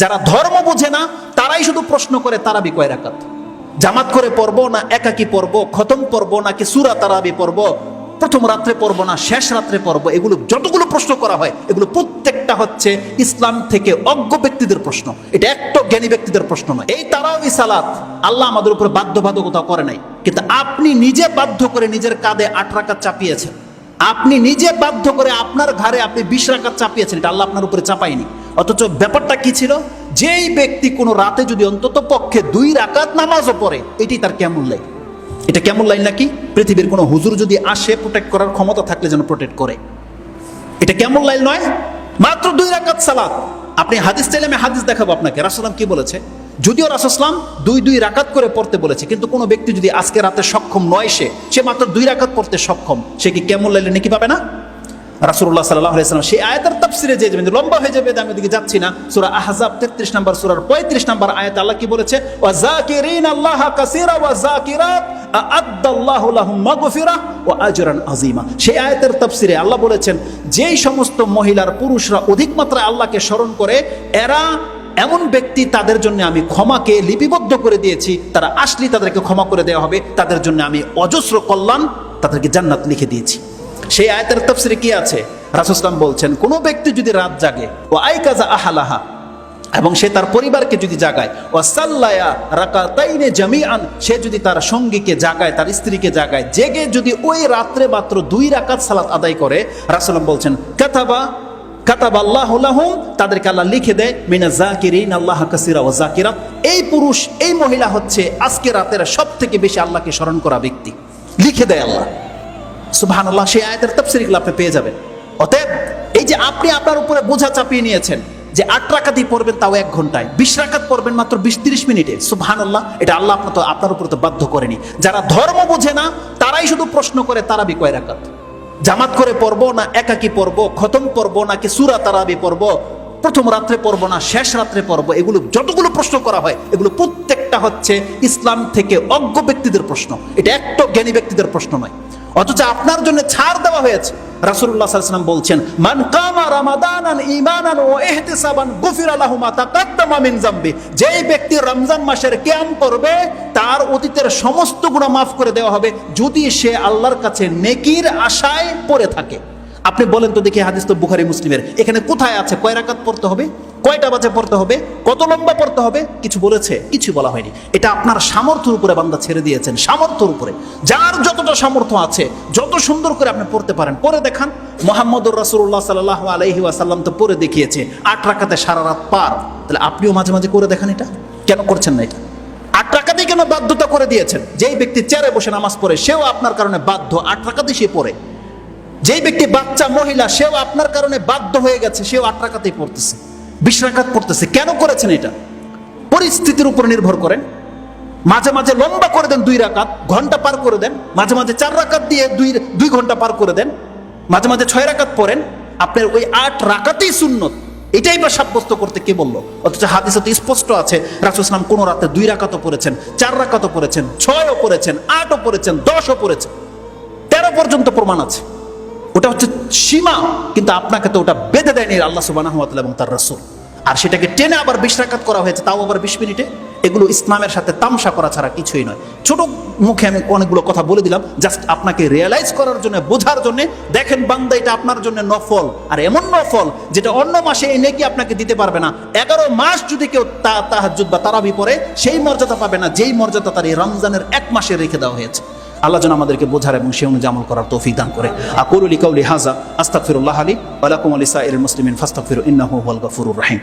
যারা ধর্ম বোঝে না, তারাই শুধু প্রশ্ন করে তারাবি কয় রাকাত? জামাত করে পড়ব না, একাকি পড়ব, খতম পড়ব নাকি সুরা তারাবি পড়ব? প্রথম রাত্রে পড়ব না, শেষ রাত্রে পড়ব? এগুলো যতগুলো প্রশ্ন করা হয়, এগুলো প্রত্যেকটা হচ্ছে ইসলাম থেকে অজ্ঞ ব্যক্তিদের প্রশ্ন। এটা একটা জ্ঞানী ব্যক্তিদের প্রশ্ন নয়। এই তারাবি সালাত আল্লাহ আমাদের উপরে বাধ্যবাধকতা করে নাই। কিন্তু আপনি নিজে বাধ্য করে নিজের কাঁধে আট রাকাত চাপিয়েছেন। আপনি নিজে বাধ্য করে আপনার ঘরে আপনি বিশ রাকাত চাপিয়েছেন, এটা আল্লাহ আপনার উপরে চাপায়নি। অথচ ব্যাপারটা কি ছিল? যেই ব্যক্তি কোনো রাতে যদি অন্তত পক্ষে দুই রাকাত নামাজও পড়ে এটি তার কেমন লাইন এটা কেমন লাইন নাকি? পৃথিবীর কোনো হুজুর যদি আসে প্রোটেক্ট করার ক্ষমতা থাকলে যেন প্রোটেক্ট করে। এটা কেমন লাইন নয়? মাত্র দুই রাকাত সালাত। আপনি হাদিস চাইলে আমি হাদিস দেখাবো আপনাকে। রাসুলাম কি বলেছে? যদিও রাসুসলাম দুই দুই রাকাত করে পড়তে বলেছে, কিন্তু কোনো ব্যক্তি যদি আজকে রাতে সক্ষম নয় সে সে মাত্র দুই রাকাত পড়তে সক্ষম, সে কি কেমন লাইলে নাকি পাবে না? রাসুল্লাহ সাল্লাহ আলাইসালাম সেই আয়াতের তাফসিরে যে যাবেন লম্বা হয়ে যাবে আমি ওদিকে যাচ্ছি না। সুরা আহজাব তেত্রিশ নম্বর সুরার পঁয়ত্রিশ নম্বর আয়াত আল্লাহ কি বলেছে? আল্লাহ কাসীরা ওয়া জাকিরাত সেই আয়াতের তাফসিরে আল্লাহ বলেছেন, যেই সমস্ত মহিলার পুরুষরা অধিক মাত্রায় আল্লাহকে স্মরণ করে, এরা এমন ব্যক্তি তাদের জন্য আমি ক্ষমাকে লিপিবদ্ধ করে দিয়েছি, তারা আসলে তাদেরকে ক্ষমা করে দেওয়া হবে, তাদের জন্য আমি অজস্র কল্যাণ তাদেরকে জান্নাত লিখে দিয়েছি। সেই আয়তের তফসিরে কি আছে? রাসুসলাম বলছেন, কোনো ব্যক্তি যদি রাত জাগে ও আই কাজা আহালাহা, এবং সে তার পরিবারকে যদি জাগায় ও সাল্লায়া রাকাতাইনে জামিআন, সে যদি তার সঙ্গীকে জাগায়, তার স্ত্রীকে জাগায়, জেগে যদি ওই রাত্রে মাত্র দুই রাকাত সালাত আদায় করে রাসুলাম বলছেন, কাতাবা কাতাব আল্লাহ তাদেরকে আল্লাহ লিখে দেয় মিনা জাকিরিন আল্লাহ কাসিরা ও জাকিরা এই পুরুষ, এই মহিলা হচ্ছে আজকে রাতের সব থেকে বেশি আল্লাহকে স্মরণ করা ব্যক্তি। লিখে দেয় আল্লাহ। আল্লাহ সেই আয়াতের তফসিরগুলো আপনি পেয়ে যাবেন। অতএব এই যে আপনি আপনার উপরে বোঝা চাপিয়ে নিয়েছেন যে আট রাকাতই পড়বেন তাও এক ঘন্টায়, বিশ রাকাত পড়বেন মাত্র বিশ তিরিশ মিনিটে সুবহান আল্লাহ এটা আল্লাহ আপনার তো আপনার উপরে তো বাধ্য করেনি। যারা ধর্ম বোঝে না, তারাই শুধু প্রশ্ন করে তারাবি কয় রাকাত? জামাত করে পড়ব না একাকি পড়ব, খতম পড়ব নাকি সুরা তারাবি পড়ব? প্রথম রাত্রে পড়ব না, শেষ রাত্রে পড়ব? এগুলো যতগুলো প্রশ্ন করা হয়, এগুলো প্রত্যেকটা হচ্ছে ইসলাম থেকে অজ্ঞ ব্যক্তিদের প্রশ্ন। এটা একটা জ্ঞানী ব্যক্তিদের প্রশ্ন নয়। অথচ আপনার জন্য ছাড় দেওয়া হয়েছে। আলাইহি ওয়াসাল্লাম বলছেন, মান কামা রামাদানান ইমানান ও ইহতিসাবান গুফিরা লাহু মা তাকাদ্দামা মিন যামবি। যেই ব্যক্তি রমজান মাসের কিয়াম করবে, তার অতীতের সমস্ত গুনাহ মাফ করে দেওয়া হবে। যদি সে আল্লাহর কাছে নেকির আশায় পড়ে থাকে। আপনি বলেন তো দেখি হাদিস তো বুখারি, মুসলিমের। এখানে কোথায় আছে? কয় রাকাত পড়তে হবে? কয়টা বাজে পড়তে হবে? কত লম্বা পড়তে হবে? কিছু বলেছে কিছু বলা হয়নি। এটা আপনার সামর্থ্যের উপরে বান্দা ছেড়ে দিয়েছেন, সামর্থ্যের উপরে। যার যতটা সামর্থ্য আছে, যত সুন্দর করে আপনি পড়তে পারেন পরে দেখান। মোহাম্মদুর রাসুল্লাহ সাল্লাহ আলহি আসাল্লাম তো পরে দেখিয়েছে, আট রাকাতে সারা রাত পার। তাহলে আপনিও মাঝে মাঝে করে দেখেন এটা? কেন করছেন না এটা? আট টাকাতেই কেন বাধ্যতা করে দিয়েছেন? যেই ব্যক্তি চেয়ারে বসে নামাজ পড়ে, সেও আপনার কারণে বাধ্য। আট টাকাতেই সে পড়ে। যেই ব্যক্তি বাচ্চা মহিলা, সেও আপনার কারণে বাধ্য হয়ে গেছে, সেও আট রাকাতেই পড়তেছে, বিশ রাকাত পড়তেছে। কেন করেছেন এটা? পরিস্থিতির উপর নির্ভর করেন। মাঝে মাঝে লম্বা করে দেন দুই রাকাত, ঘণ্টা পার করে দেন। মাঝে মাঝে চার রাকাত দিয়ে দুই দুই ঘণ্টা পার করে দেন। মাঝে মাঝে ছয় রাকাত পড়েন। আপনার ওই আট রাকাতেই সুন্নত। এটাই বা সাব্যস্ত করতে কে বলল? অথচ হাদিসে তো স্পষ্ট আছে, রাসুল ইসলাম কোনো রাতে দুই রাকাতও পড়েছেন, চার রাকাতও পড়েছেন, ছয়ও পড়েছেন, আটও পড়েছেন, দশও পড়েছেন। তেরো পর্যন্ত প্রমাণ আছে। ওটা হচ্ছে সীমা, কিন্তু আপনাকে তো ওটা বেঁধে দেয়নি আল্লাহ সুবাহ এবং তার রসুল। আর সেটাকে টেনে আবার বিশ রাকাত করা হয়েছে, তাও আবার বিশ মিনিটে। এগুলো ইসলামের সাথে তামসা করা ছাড়া কিছুই নয়। ছোট মুখে আমি অনেকগুলো কথা বলে দিলাম জাস্ট আপনাকে রিয়েলাইজ করার জন্য, বোঝার জন্য। দেখেন বান্দা, এটা আপনার জন্য নফল। আর এমন নফল যেটা অন্য মাসে এই নেকি আপনাকে দিতে পারবে না। এগারো মাস যদি কেউ তা তাহাজুদ বা তারাবি পরে সেই মর্যাদা পাবে না, যেই মর্যাদা তার এই রমজানের এক মাসে রেখে দেওয়া হয়েছে। আল্লাহ যেন আমাদেরকে বোঝার এবং সে অনুযায়ী আমল করার তৌফিক দান করে। আকুল লিকাউলি হাজা আস্তাকফিরুল্লাহ আলী ওয়ালাকুম আলী সাইল মুসলিমিন ফাস্তাগফিরু ইন্নাহু হুয়াল গাফুরুর রহিম।